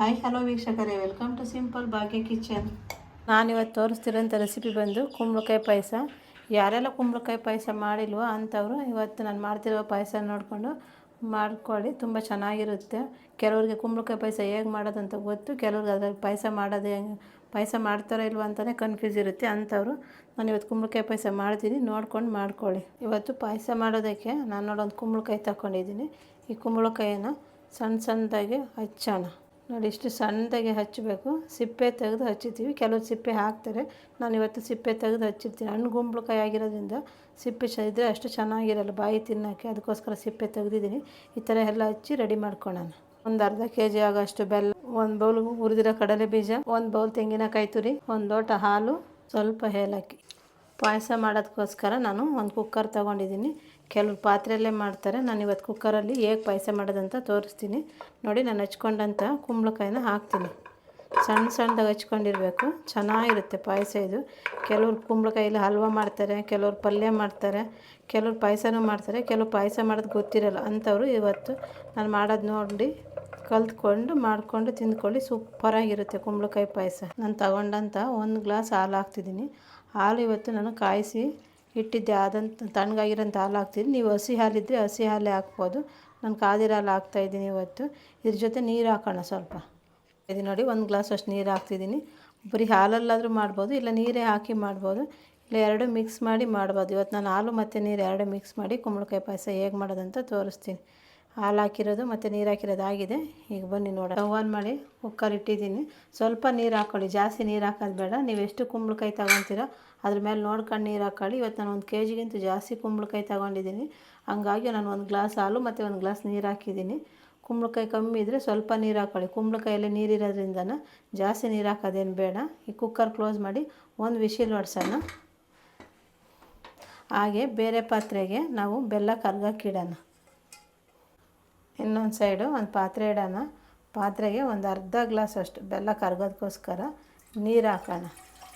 Hi hello ವೀಕ್ಷಕರೇ. Welcome to simple Bhagya kitchen ನಾನಿವತ್ತು ತೋರಿಸ್ತಿರೋಂಥ ರೆಸಿಪಿ ಬಂದು ಕುಂಬಳಕಾಯಿ ಪಾಯಸ. ಯಾರೆಲ್ಲ ಕುಂಬಳಕಾಯಿ ಪಾಯಸ ಮಾಡಿಲ್ವೋ ಅಂಥವ್ರು ಇವತ್ತು ನಾನು ಮಾಡ್ತಿರೋ ಪಾಯಸ ನೋಡಿಕೊಂಡು ಮಾಡ್ಕೊಳ್ಳಿ. ತುಂಬ ಚೆನ್ನಾಗಿರುತ್ತೆ. ಕೆಲವ್ರಿಗೆ ಕುಂಬಳಕಾಯಿ ಪಾಯಸ ಹೇಗೆ ಮಾಡೋದಂತ ಗೊತ್ತು. ಕೆಲವ್ರಿಗೆ ಅದ್ರಲ್ಲಿ ಪಾಯಸ ಮಾಡೋದು ಪಾಯಸ ಮಾಡ್ತಾರೋ ಇಲ್ವೋ ಅಂತಲೇ ಕನ್ಫ್ಯೂಸ್ ಇರುತ್ತೆ ಅಂಥವ್ರು. ನಾನು ಇವತ್ತು ಕುಂಬಳಕಾಯಿ ಪಾಯಸ ಮಾಡ್ತೀನಿ. ನೋಡ್ಕೊಂಡು ಮಾಡ್ಕೊಳ್ಳಿ. ಇವತ್ತು ಪಾಯಸ ಮಾಡೋದಕ್ಕೆ ನಾನು ಒಂದು ಕುಂಬಳಕಾಯಿ ತಗೊಂಡಿದ್ದೀನಿ ಈ ಕುಂಬಳಕಾಯಿನ ಸಣ್ಣ ಸಣ್ಣದಾಗಿ ಹಚ್ಚೋಣ. ನೋಡಿ, ಇಷ್ಟು ಸಣ್ಣದಾಗಿ ಹಚ್ಚಬೇಕು. ಸಿಪ್ಪೆ ತೆಗೆದು ಹಚ್ಚಿರ್ತೀವಿ ಕೆಲವು ಸಿಪ್ಪೆ ಹಾಕ್ತಾರೆ. ನಾನು ಇವತ್ತು ಸಿಪ್ಪೆ ತೆಗೆದು ಹಚ್ಚಿರ್ತೀನಿ. ಹಣ್ಣು ಗುಂಬಳಕಾಯಿ ಆಗಿರೋದ್ರಿಂದ ಸಿಪ್ಪೆ ಚ ಇದ್ದರೆ ಅಷ್ಟು ಚೆನ್ನಾಗಿರಲ್ಲ ಬಾಯಿ ತಿನ್ನೋಕ್ಕೆ. ಅದಕ್ಕೋಸ್ಕರ ಸಿಪ್ಪೆ ತೆಗೆದಿದ್ದೀನಿ. ಈ ಥರ ಎಲ್ಲ ಹಚ್ಚಿ ರೆಡಿ ಮಾಡ್ಕೊಳ್ಳೋಣ. ಒಂದು ಅರ್ಧ ಕೆ ಜಿ ಆಗೋಷ್ಟು ಬೆಲ್ಲ, ಒಂದು ಬೌಲ್ ಹುರಿದಿರೋ ಕಡಲೆ ಬೀಜ, ಒಂದು ಬೌಲ್ ತೆಂಗಿನಕಾಯಿ ತುರಿ, ಒಂದು ಲೋಟ ಹಾಲು, ಸ್ವಲ್ಪ ಏಲಕ್ಕಿ. ಪಾಯಸ ಮಾಡೋದಕ್ಕೋಸ್ಕರ ನಾನು ಒಂದು ಕುಕ್ಕರ್ ತೊಗೊಂಡಿದ್ದೀನಿ. ಕೆಲವು ಪಾತ್ರೆಯಲ್ಲೇ ಮಾಡ್ತಾರೆ. ನಾನು ಇವತ್ತು ಕುಕ್ಕರಲ್ಲಿ ಹೇಗೆ ಪಾಯಸ ಮಾಡೋದಂತ ತೋರಿಸ್ತೀನಿ. ನೋಡಿ, ನಾನು ಹಚ್ಕೊಂಡಂಥ ಕುಂಬಳಕಾಯಿನ ಹಾಕ್ತೀನಿ. ಸಣ್ಣ ಸಣ್ಣದಾಗ ಹಚ್ಕೊಂಡಿರಬೇಕು. ಚೆನ್ನಾಗಿರುತ್ತೆ ಪಾಯಸ ಇದು. ಕೆಲವ್ರು ಕುಂಬಳಕಾಯಲ್ಲಿ ಹಲ್ವ ಮಾಡ್ತಾರೆ, ಕೆಲವ್ರು ಪಲ್ಯ ಮಾಡ್ತಾರೆ, ಕೆಲವ್ರು ಪಾಯಸನೂ ಮಾಡ್ತಾರೆ ಕೆಲವು ಪಾಯಸ ಮಾಡೋದು ಗೊತ್ತಿರಲ್ಲ. ಅಂಥವ್ರು ಇವತ್ತು ನಾನು ಮಾಡೋದು ನೋಡಿ ಕಲ್ತ್ಕೊಂಡು ಮಾಡಿಕೊಂಡು ತಿಂದ್ಕೊಳ್ಳಿ. ಸೂಪರಾಗಿರುತ್ತೆ ಕುಂಬಳಕಾಯಿ ಪಾಯಸ. ನಾನು ತಗೊಂಡಂಥ ಒಂದು ಗ್ಲಾಸ್ ಹಾಲು ಹಾಕ್ತಿದ್ದೀನಿ. ಹಾಲು ಇವತ್ತು ನಾನು ಕಾಯಿಸಿ ಇಟ್ಟಿದ್ದೆ. ಆದಂಥ ತಣ್ಣಗಾಗಿರೋಂಥ ಹಾಲು ಹಾಕ್ತಿದ್ದೆ ನೀವು ಹಸಿ ಹಾಲಿದ್ದರೆ ಹಸಿ ಹಾಲೇ ಹಾಕ್ಬೋದು. ನಾನು ಕಾದಿರೋ ಹಾಲು ಹಾಕ್ತಾಯಿದ್ದೀನಿ ಇವತ್ತು. ಇದ್ರ ಜೊತೆ ನೀರು ಹಾಕೋಣ ಸ್ವಲ್ಪ. ಇದು ನೋಡಿ, ಒಂದು ಗ್ಲಾಸ್ ಅಷ್ಟು ನೀರು ಹಾಕ್ತಿದ್ದೀನಿ. ಬರೀ ಹಾಲಲ್ಲಾದರೂ ಮಾಡ್ಬೋದು, ಇಲ್ಲ ನೀರೇ ಹಾಕಿ ಮಾಡ್ಬೋದು. ಇಲ್ಲ ಎರಡು ಮಿಕ್ಸ್ ಮಾಡಿ ಮಾಡ್ಬೋದು. ಇವತ್ತು ನಾನು ಹಾಲು ಮತ್ತು ನೀರು ಎರಡು ಮಿಕ್ಸ್ ಮಾಡಿ ಕುಂಬಳಕಾಯಿ ಪಾಯಸ ಹೇಗೆ ಮಾಡೋದಂತ ತೋರಿಸ್ತೀನಿ. ಹಾಲು ಹಾಕಿರೋದು ಮತ್ತು ನೀರು ಹಾಕಿರೋದು ಆಗಿದೆ. ಈಗ ಬನ್ನಿ ನೋಡ ಆನ್ ಮಾಡಿ ಕುಕ್ಕರ್ ಇಟ್ಟಿದ್ದೀನಿ. ಸ್ವಲ್ಪ ನೀರು ಹಾಕ್ಕೊಳ್ಳಿ ಜಾಸ್ತಿ ನೀರು ಹಾಕೋದು ಬೇಡ. ನೀವು ಎಷ್ಟು ಕುಂಬಳಕಾಯಿ ತೊಗೊತೀರ ಅದ್ರ ಮೇಲೆ ನೋಡ್ಕೊಂಡು ನೀರು ಹಾಕೊಳ್ಳಿ. ಇವತ್ತು ನಾನು ಒಂದು ಕೆ ಜಿಗಿಂತ ಜಾಸ್ತಿ ಕುಂಬಳಕಾಯಿ ತೊಗೊಂಡಿದ್ದೀನಿ. ಹಂಗಾಗಿ ನಾನು ಒಂದು ಗ್ಲಾಸ್ ಹಾಲು ಮತ್ತು ಒಂದು ಗ್ಲಾಸ್ ನೀರು ಹಾಕಿದ್ದೀನಿ. ಕುಂಬಳಕಾಯಿ ಕಮ್ಮಿ ಇದ್ದರೆ ಸ್ವಲ್ಪ ನೀರು ಹಾಕೊಳ್ಳಿ. ಕುಂಬಳಕಾಯಲ್ಲಿ ನೀರಿರೋದ್ರಿಂದ ಜಾಸ್ತಿ ನೀರು ಹಾಕೋದೇನು ಬೇಡ. ಈ ಕುಕ್ಕರ್ ಕ್ಲೋಸ್ ಮಾಡಿ ಒಂದು ವಿಶಿಲ್ ಹೊಡ್ಸೋಣ ಹಾಗೆ ಬೇರೆ ಪಾತ್ರೆಗೆ ನಾವು ಬೆಲ್ಲ ಕರ್ಗಕ್ಕಿಡೋಣ ಇನ್ನೊಂದು ಸೈಡು ಒಂದು ಪಾತ್ರೆ ಇಡೋಣ. ಪಾತ್ರೆಗೆ ಒಂದು ಅರ್ಧ ಗ್ಲಾಸ್ ಅಷ್ಟು ಬೆಲ್ಲ ಕರ್ಗೋದಕ್ಕೋಸ್ಕರ ನೀರು ಹಾಕೋಣ.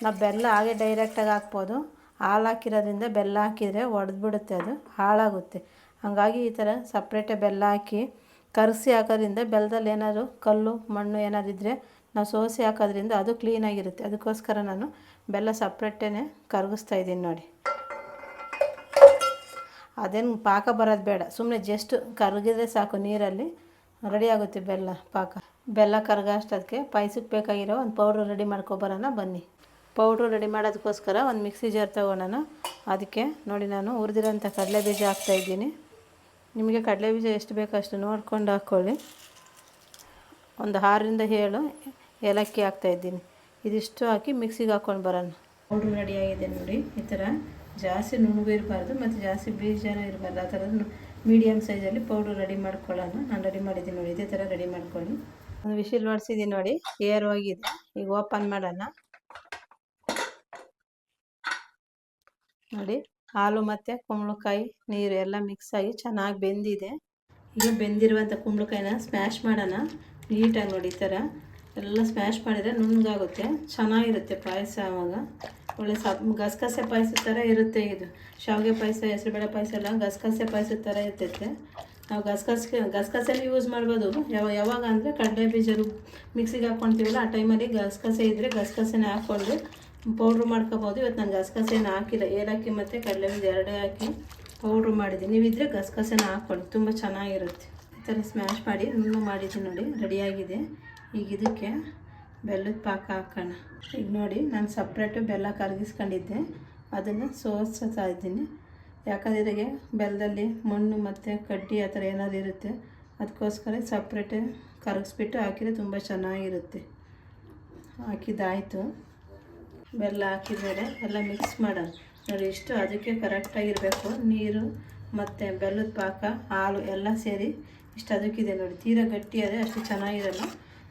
ನಾವು ಬೆಲ್ಲ ಹಾಗೆ ಡೈರೆಕ್ಟಾಗಿ ಹಾಕ್ಬೋದು. ಹಾಲು ಹಾಕಿರೋದ್ರಿಂದ ಬೆಲ್ಲ ಹಾಕಿದರೆ ಒಡೆದ್ಬಿಡುತ್ತೆ ಅದು, ಹಾಳಾಗುತ್ತೆ. ಹಾಗಾಗಿ ಈ ಥರ ಸಪ್ರೇಟೇ ಬೆಲ್ಲ ಹಾಕಿ ಕರಸಿ ಹಾಕೋದ್ರಿಂದ ಬೆಲ್ಲದಲ್ಲಿ ಏನಾದ್ರು ಕಲ್ಲು, ಮಣ್ಣು ಏನಾದ್ರು ನಾವು ಸೋಸಿ ಹಾಕೋದ್ರಿಂದ ಅದು ಕ್ಲೀನಾಗಿರುತ್ತೆ ಅದಕ್ಕೋಸ್ಕರ ನಾನು ಬೆಲ್ಲ ಸಪ್ರೇಟೇ ಕರಗಿಸ್ತಾ ಇದ್ದೀನಿ ನೋಡಿ. ಅದೇನು ಪಾಕ ಬರೋದು ಬೇಡ. ಸುಮ್ಮನೆ ಜಸ್ಟ್ ಕರಗಿದ್ರೆ ಸಾಕು ನೀರಲ್ಲಿ. ರೆಡಿ ಆಗುತ್ತೆ ಬೆಲ್ಲ, ಪಾಕ. ಬೆಲ್ಲ ಕರಗ ಅಷ್ಟದಕ್ಕೆ ಪಾಯಸಕ್ಕೆ ಬೇಕಾಗಿರೋ ಒಂದು ಪೌಡ್ರ್ ರೆಡಿ ಮಾಡ್ಕೊಬರೋಣ ಬನ್ನಿ. ಪೌಡ್ರು ರೆಡಿ ಮಾಡೋದಕ್ಕೋಸ್ಕರ ಒಂದು ಮಿಕ್ಸಿ ಜಾರ್ ತೊಗೊಳೋಣ. ಅದಕ್ಕೆ ನೋಡಿ ನಾನು ಹುರಿದಿರೋಂಥ ಕಡಲೆ ಬೀಜ ಹಾಕ್ತಾಯಿದ್ದೀನಿ ನಿಮಗೆ ಕಡಲೆ ಬೀಜ ಎಷ್ಟು ಬೇಕೋ ಅಷ್ಟು ನೋಡ್ಕೊಂಡು ಹಾಕ್ಕೊಳ್ಳಿ. ಒಂದು ಆರರಿಂದ ಏಳು ಏಲಕ್ಕಿ ಹಾಕ್ತಾಯಿದ್ದೀನಿ ಇದಿಷ್ಟು ಹಾಕಿ ಮಿಕ್ಸಿಗೆ ಹಾಕ್ಕೊಂಡು ಬರೋಣ. ಪೌಡ್ರು ರೆಡಿಯಾಗಿದೆ ನೋಡಿ, ಈ ಥರ. ಜಾಸ್ತಿ ನುಣುಗು ಇರಬಾರ್ದು ಮತ್ತು ಜಾಸ್ತಿ ಬೀಜನೂ ಇರಬಾರ್ದು. ಆ ಥರದ್ದು ಮೀಡಿಯಮ್ ಸೈಜಲ್ಲಿ ಪೌಡ್ರ್ ರೆಡಿ ಮಾಡ್ಕೊಳ್ಳೋಣ. ನಾನು ರೆಡಿ ಮಾಡಿದ್ದೀನಿ ನೋಡಿ, ಇದೇ ಥರ ರೆಡಿ ಮಾಡ್ಕೊಳ್ಳಿ. ಒಂದು ವಿಶಿಲ್ ಮಾಡಿಸಿದ್ದೀನಿ ನೋಡಿ ಏರ್ ಹೋಗಿದೆ ಈಗ ಓಪನ್ ಮಾಡೋಣ. ನೋಡಿ, ಹಾಲು ಮತ್ತು ಕುಂಬಳಕಾಯಿ ನೀರು ಎಲ್ಲ ಮಿಕ್ಸ್ ಆಗಿ ಚೆನ್ನಾಗಿ ಬೆಂದಿದೆ. ಈಗ ಬೆಂದಿರುವಂಥ ಕುಂಬಳಕಾಯಿನ ಸ್ಮ್ಯಾಶ್ ಮಾಡೋಣ. ನೀಟಾಗಿ ನೋಡಿ ಈ ಥರ. ಎಲ್ಲ ಸ್ಮ್ಯಾಶ್ ಮಾಡಿದರೆ ನುಣ್ಣಗಾಗುತ್ತೆ ಚೆನ್ನಾಗಿರುತ್ತೆ ಪಾಯಸ ಆವಾಗ. ಒಳ್ಳೆ ಸಪ್ ಗಸಗಸೆ ಪಾಯಸ ಥರ ಇರುತ್ತೆ ಇದು. ಶಾವಿಗೆ ಪಾಯಸ, ಹೆಸರುಬೇಳೆ ಪಾಯಸ ಎಲ್ಲ ಗಸಗಸೆ ಪಾಯಸದ ಥರ ಇರ್ತೈತೆ. ನಾವು ಗಸಗಸೆ ಗಸಗಸೆನೇ ಯೂಸ್ ಮಾಡ್ಬೋದು. ಯಾವ, ಯಾವಾಗ ಅಂದರೆ ಕಡಲೆ ಬೀಜ ಮಿಕ್ಸಿಗೆ ಹಾಕ್ಕೊಳ್ತೀವಲ್ಲ ಆ ಟೈಮಲ್ಲಿ ಗಸಗಸೆ ಇದ್ದರೆ ಗಸಗಸೆನೇ ಹಾಕ್ಕೊಂಡು ಪೌಡ್ರ್ ಮಾಡ್ಕೋಬೋದು. ಇವತ್ತು ನಾನು ಗಸಗಸೆನ ಹಾಕಿಲ್ಲ. ಏಲಕ್ಕಿ ಮತ್ತು ಕಡಲೆ ಬೀಜ ಎರಡೇ ಹಾಕಿ ಪೌಡ್ರ್ ಮಾಡಿದ್ದೀನಿ. ನೀವಿದ್ದರೆ ಗಸಗಸೆನ ಹಾಕ್ಕೊಳ್ಳಿ ತುಂಬ ಚೆನ್ನಾಗಿರುತ್ತೆ. ಈ ಥರ ಸ್ಮ್ಯಾಶ್ ಮಾಡಿ ನುಣ್ಣು ಮಾಡಿದ್ದೀನಿ ನೋಡಿ. ರೆಡಿಯಾಗಿದೆ ಈಗ ಇದಕ್ಕೆ ಬೆಲ್ಲದ ಪಾಕ ಹಾಕೋಣ. ಈಗ ನೋಡಿ, ನಾನು ಸಪ್ರೇಟು ಬೆಲ್ಲ ಕರಗಿಸ್ಕೊಂಡಿದ್ದೆ. ಅದನ್ನು ಸೋಸ್ತಾ ಇದ್ದೀನಿ. ಯಾಕಂದ್ರೆ ಬೆಲ್ಲದಲ್ಲಿ ಮಣ್ಣು ಮತ್ತು ಕಡ್ಡಿ ಆ ಥರ ಏನಾದ್ರು ಇರುತ್ತೆ ಅದಕ್ಕೋಸ್ಕರ ಸಪ್ರೇಟ್ ಕರಗಿಸ್ಬಿಟ್ಟು ಹಾಕಿದರೆ ತುಂಬ ಚೆನ್ನಾಗಿರುತ್ತೆ. ಹಾಕಿದ್ದಾಯಿತು. ಬೆಲ್ಲ ಹಾಕಿದ್ಮೇಲೆ ಎಲ್ಲ ಮಿಕ್ಸ್ ಮಾಡೋಣ. ನೋಡಿ, ಇಷ್ಟು ಅದಕ್ಕೆ ಕರೆಕ್ಟಾಗಿರಬೇಕು ನೀರು ಮತ್ತು ಬೆಲ್ಲದ ಪಾಕ, ಹಾಲು ಎಲ್ಲ ಸೇರಿ ಇಷ್ಟು ಅದಕ್ಕಿದೆ ನೋಡಿ. ತೀರಾ ಗಟ್ಟಿಯಾದರೆ ಅಷ್ಟು ಚೆನ್ನಾಗಿರಲ್ಲ.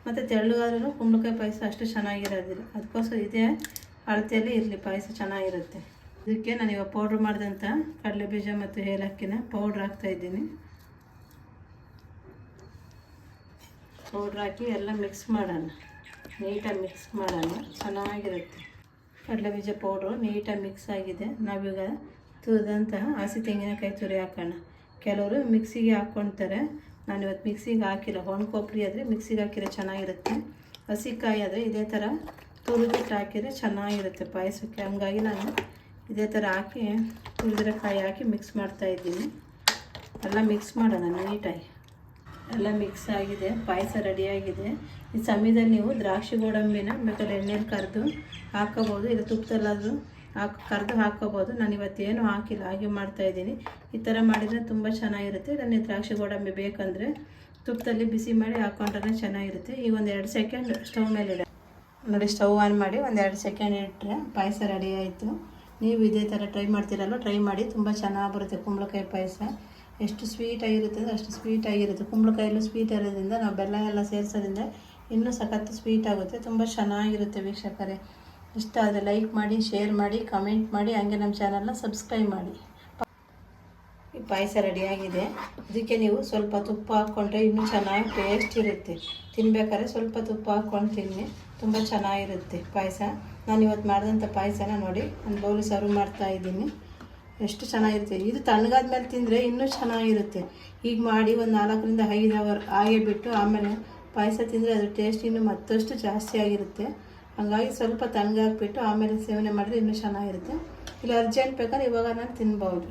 ಮತ್ತು ತೆಳ್ಳಗಾದ್ರೂ ಕುಂಬಳಕಾಯಿ ಪಾಯಸ ಅಷ್ಟು ಚೆನ್ನಾಗಿರೋದಿಲ್ಲ. ಅದಕ್ಕೋಸ್ಕರ ಇದೇ ಅಳತೆಯಲ್ಲಿ ಇರಲಿ, ಪಾಯಸ ಚೆನ್ನಾಗಿರುತ್ತೆ. ಇದಕ್ಕೆ ನಾನು ಇವಾಗ ಪೌಡ್ರ್ ಮಾಡಿದಂಥ ಕಡಲೆ ಬೀಜ ಮತ್ತು ಏಲಕ್ಕಿನ ಪೌಡ್ರ್ ಹಾಕ್ತಾಯಿದ್ದೀನಿ ಪೌಡ್ರ್ ಹಾಕಿ ಎಲ್ಲ ಮಿಕ್ಸ್ ಮಾಡೋಣ. ನೀಟಾಗಿ ಮಿಕ್ಸ್ ಮಾಡೋಣ. ಚೆನ್ನಾಗಿರುತ್ತೆ. ಕಡಲೆ ಬೀಜ ಪೌಡ್ರು ನೀಟಾಗಿ ಮಿಕ್ಸ್ ಆಗಿದೆ. ನಾವೀಗ ತುರಿದಂತಹ ಹಸಿ ತೆಂಗಿನಕಾಯಿ ತುರಿ ಹಾಕೋಣ. ಕೆಲವರು ಮಿಕ್ಸಿಗೆ ಹಾಕ್ಕೊಳ್ತಾರೆ ನಾನು ಇವತ್ತು ಮಿಕ್ಸಿಗೆ ಹಾಕಿಲ್ಲ ಒಣ ಕೊಬ್ಬರಿ ಆದರೆ ಮಿಕ್ಸಿಗೆ ಹಾಕಿದ್ರೆ ಚೆನ್ನಾಗಿರುತ್ತೆ. ಹಸಿಕಾಯಿ ಆದರೆ ಇದೇ ಥರ ತುರಿದಿಟ್ಟು ಹಾಕಿದರೆ ಚೆನ್ನಾಗಿರುತ್ತೆ ಪಾಯಸಕ್ಕೆ. ಹಂಗಾಗಿ ನಾನು ಇದೇ ಥರ ಹಾಕಿ ತುರಿದಿರೋ ಕಾಯಿ ಹಾಕಿ ಮಿಕ್ಸ್ ಮಾಡ್ತಾಯಿದ್ದೀನಿ ಎಲ್ಲ ಮಿಕ್ಸ್ ಮಾಡೋಣ ನೀಟಾಗಿ. ಎಲ್ಲ ಮಿಕ್ಸ್ ಆಗಿದೆ, ಪಾಯಸ ರೆಡಿಯಾಗಿದೆ ಈ ಸಮಯದಲ್ಲಿ ನೀವು ದ್ರಾಕ್ಷಿ ಗೋಡಂಬಿನ ಬೇಕಾದ್ರೆ ಎಣ್ಣೆಲಿ ಕರೆದು ಹಾಕೋಬೋದು ಇಲ್ಲ ತುಪ್ಪದಲ್ಲಾದರೂ ಹಾಕಿ, ಕರೆದು ಹಾಕೋಬೋದು ನಾನು ಇವತ್ತೇನು ಹಾಕಿಲ್ಲ. ಹಾಗೆ ಮಾಡ್ತಾಯಿದ್ದೀನಿ ಈ ಥರ ಮಾಡಿದರೆ ತುಂಬ ಚೆನ್ನಾಗಿರುತ್ತೆ. ನನಗೆ ದ್ರಾಕ್ಷಿ ಗೋಡಂಬಿ ಬೇಕಂದರೆ ತುಪ್ಪದಲ್ಲಿ ಬಿಸಿ ಮಾಡಿ ಹಾಕ್ಕೊಂಡ್ರೆ ಚೆನ್ನಾಗಿರುತ್ತೆ. ಈಗ ಒಂದು ಎರಡು ಸೆಕೆಂಡ್ ಸ್ಟವ್ ಮೇಲೆ ಇಡ ನೋಡಿ, ಸ್ಟವ್ ಆನ್ ಮಾಡಿ ಒಂದು ಎರಡು ಸೆಕೆಂಡ್ ಇಟ್ಟರೆ ಪಾಯಸ ರೆಡಿ ಆಯಿತು. ನೀವು ಇದೇ ಥರ ಟ್ರೈ ಮಾಡ್ತೀರಲ್ಲ ಟ್ರೈ ಮಾಡಿ. ತುಂಬ ಚೆನ್ನಾಗಿ ಬರುತ್ತೆ ಕುಂಬಳಕಾಯಿ ಪಾಯಸ. ಎಷ್ಟು ಸ್ವೀಟ್ ಆಗಿರುತ್ತೆ ಅಂದರೆ ಅಷ್ಟು ಸ್ವೀಟ್ ಆಗಿರುತ್ತೆ. ಕುಂಬಳಕಾಯಲ್ಲೂ ಸ್ವೀಟ್ ಇರೋದ್ರಿಂದ ನಾವು ಬೆಲ್ಲ ಎಲ್ಲ ಸೇರಿಸೋದ್ರಿಂದ ಇನ್ನೂ ಸಖತ್ತು ಸ್ವೀಟ್ ಆಗುತ್ತೆ. ತುಂಬ ಚೆನ್ನಾಗಿರುತ್ತೆ ವೀಕ್ಷಕರೇ. ಇಷ್ಟ ಆದರೆ ಲೈಕ್ ಮಾಡಿ ಶೇರ್ ಮಾಡಿ ಕಮೆಂಟ್ ಮಾಡಿ, ಹಂಗೆ ನಮ್ಮ ಚಾನಲ್ನ ಸಬ್ಸ್ಕ್ರೈಬ್ ಮಾಡಿ. ಈ ಪಾಯಸ ರೆಡಿಯಾಗಿದೆ ಇದಕ್ಕೆ ನೀವು ಸ್ವಲ್ಪ ತುಪ್ಪ ಹಾಕ್ಕೊಂಡ್ರೆ ಇನ್ನೂ ಚೆನ್ನಾಗಿ ಟೇಸ್ಟ್ ಇರುತ್ತೆ. ತಿನ್ಬೇಕಾದ್ರೆ ಸ್ವಲ್ಪ ತುಪ್ಪ ಹಾಕ್ಕೊಂಡು ತಿನ್ನಿ. ತುಂಬ ಚೆನ್ನಾಗಿರುತ್ತೆ ಪಾಯಸ. ನಾನು ಇವತ್ತು ಮಾಡಿದಂಥ ಪಾಯಸನ ನೋಡಿ ಒಂದು ಬೌಲ್ ಸರ್ವ್ ಮಾಡ್ತಾ ಇದ್ದೀನಿ. ಎಷ್ಟು ಚೆನ್ನಾಗಿರುತ್ತೆ. ಇದು ತಣ್ಣಗಾದ್ಮೇಲೆ ತಿಂದರೆ ಇನ್ನೂ ಚೆನ್ನಾಗಿರುತ್ತೆ. ಈಗ ಮಾಡಿ ಒಂದು ನಾಲ್ಕರಿಂದ ಐದು ಅವರ್ ಹಾಗೆ ಬಿಟ್ಟು ಆಮೇಲೆ ಪಾಯಸ ತಿಂದರೆ ಅದ್ರ ಟೇಸ್ಟ್ ಇನ್ನೂ ಮತ್ತಷ್ಟು ಜಾಸ್ತಿ ಆಗಿರುತ್ತೆ. ಹಾಗಾಗಿ ಸ್ವಲ್ಪ ತಣ್ಣಗಾಕ್ಬಿಟ್ಟು ಆಮೇಲೆ ಸೇವನೆ ಮಾಡಿದ್ರೆ ಇನ್ನೂ ಚೆನ್ನಾಗಿರುತ್ತೆ. ಇಲ್ಲ ಅರ್ಜೆಂಟ್ ಬೇಕಾದ್ರೆ ಇವಾಗ ನಾನು ತಿನ್ಬೋದು.